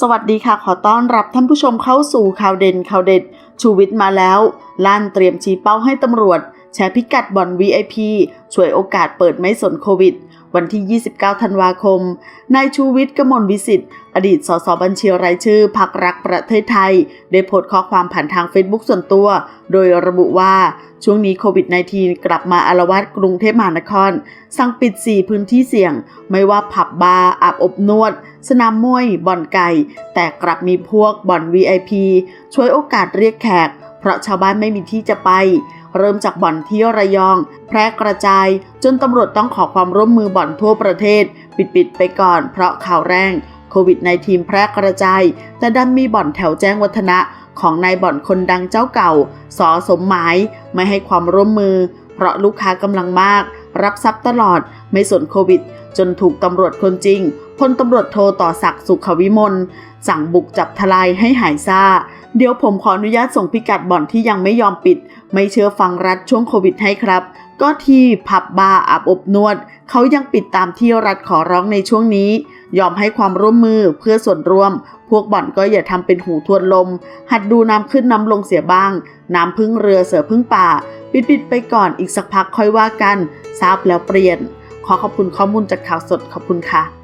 สวัสดีค่ะ ขอต้อนรับท่านผู้ชมเข้าสู่ข่าวเด่นข่าวเด็ด ชูวิทย์มาแล้ว ลั่นเตรียมชี้เป้าให้ตำรวจ แชร์พิกัดบ่อน VIP ช่วยโอกาสเปิดไม่สนโควิด วันที่ 29 ธันวาคม นายชูวิทย์กมลวิสิทธิ์ อดีตสสบัญชีรายชื่อพักรักประเทศไทย ได้โพสต์ข้อความผ่านทางเฟซบุ๊กส่วนตัว โดยระบุว่า ช่วงนี้โควิด -19 กลับมาอาละวาดกรุงเทพมหานคร สั่งปิด 4 พื้นที่เสี่ยง ไม่ว่าผับบาร์อาบอบนวด สนามมวย บ่อนไก่ แต่กลับมีพวกบ่อน VIP ช่วยโอกาสเรียกแขก เพราะชาวบ้านไม่มีที่จะไป เริ่มจากบ่อนที่ระยอง แพร่กระจาย จนตำรวจต้องขอความร่วมมือบ่อนทั่วประเทศ ปิดๆไปก่อนเพราะข่าวแรงโควิด -19 แพร่กระจาย แต่ดันมีบ่อนแถวแจ้งวัฒนะของนายบ่อนคนดังเจ้าเก่า สอสมหมาย ไม่ให้ความร่วมมือ เพราะลูกค้ากำลังมาก รับทรัพย์ตลอด ไม่สนโควิด จนถูกตำรวจคนจริงพลตำรวจโทต่อศักดิ์สุขวิมลสั่งบุกจับทลายให้หายซ่า เดี๋ยวผมขออนุญาตส่งพิกัดบ่อนที่ยังไม่ยอมปิด ไม่เชื่อฟังรัฐช่วงโควิดให้ครับ ก็ที่ผับบาร์อาบอบนวด เขายังปิดตามที่รัฐขอร้องในช่วงนี้ ยอมให้ความร่วมมือเพื่อส่วนรวม พวกบ่อนก็อย่าทำเป็นหูทวนลม หัดดูน้ำขึ้นน้ำลงเสียบ้าง น้ำพึ่งเรือเสือพึ่งป่า ปิดๆไปก่อนอีกสักพักค่อยว่ากัน ทราบแล้วเปลี่ยน ขอขอบคุณข้อมูลจากข่าวสดขอบคุณค่ะ